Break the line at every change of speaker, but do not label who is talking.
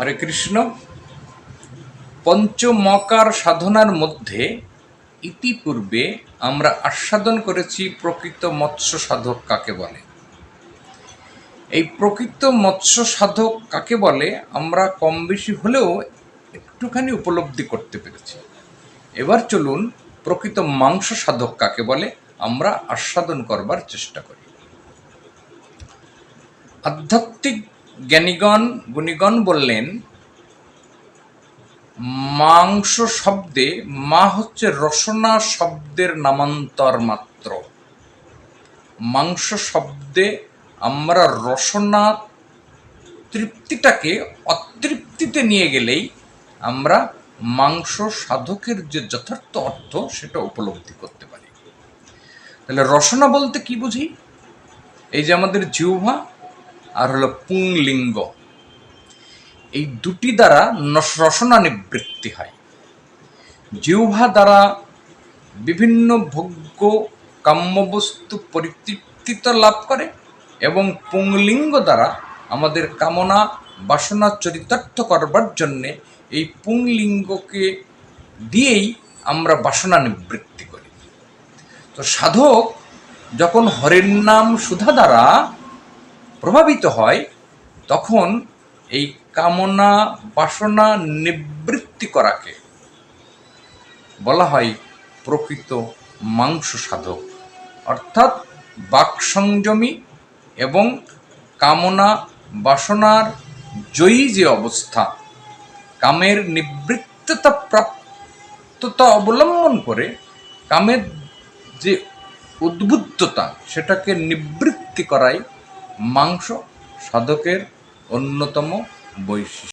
হরে কৃষ্ণ। পঞ্চমকার সাধনার মধ্যে ইতিপূর্বে আমরা আস্বাদন করেছি প্রকৃত মৎস্য সাধক কাকে বলে। এই প্রকৃত মৎস্য সাধক কাকে বলে আমরা কম বেশি হলেও একটুখানি উপলব্ধি করতে পেরেছি। এবার চলুন প্রকৃত মাংস সাধক কাকে বলে আমরা আস্বাদন করবার চেষ্টা করি। আধ্যাত্মিক জ্ঞানীগণ, গুণীগণ বললেন, মাংস শব্দে মা হচ্ছে রসনা শব্দের নামান্তর মাত্র। মাংস শব্দে আমরা রসনা তৃপ্তিটাকে অতৃপ্তিতে নিয়ে গেলেই আমরা মাংস সাধকের যে যথার্থ অর্থ, সেটা উপলব্ধি করতে পারি। তাহলে রসনা বলতে কি বুঝি? এই যে আমাদের জিহ্বা আর হলো পুংলিঙ্গ। এই দুটি দ্বারা রসনা নিবৃত্তি হয়। জিহ্বা দ্বারা বিভিন্ন ভোগ্য কাম্যবস্তু পরিতৃপ্তিত লাভ করে এবং পুংলিঙ্গ দ্বারা আমাদের কামনা, বাসনা, চরিতার্থ করবার জন্যে এই পুংলিঙ্গকে দিয়েই আমরা বাসনা নিবৃত্তি করি। তো সাধক যখন হরের নাম সুধা দ্বারা প্রভাবিত হয়, তখন এই কামনা বাসনা নিবৃত্তি করাকে বলা হয় প্রকৃত মাংস সাধক অর্থাৎ বাক সংযমী এবং কামনা বাসনার জয়ী যে অবস্থা, কামের নিবৃত্ততা প্রাপ্ততা অবলম্বন করে কামের যে উদ্বুদ্ধতা, সেটাকে নিবৃত্তি করাই মাংস সাধকের অন্যতম বৈশিষ্ট্য।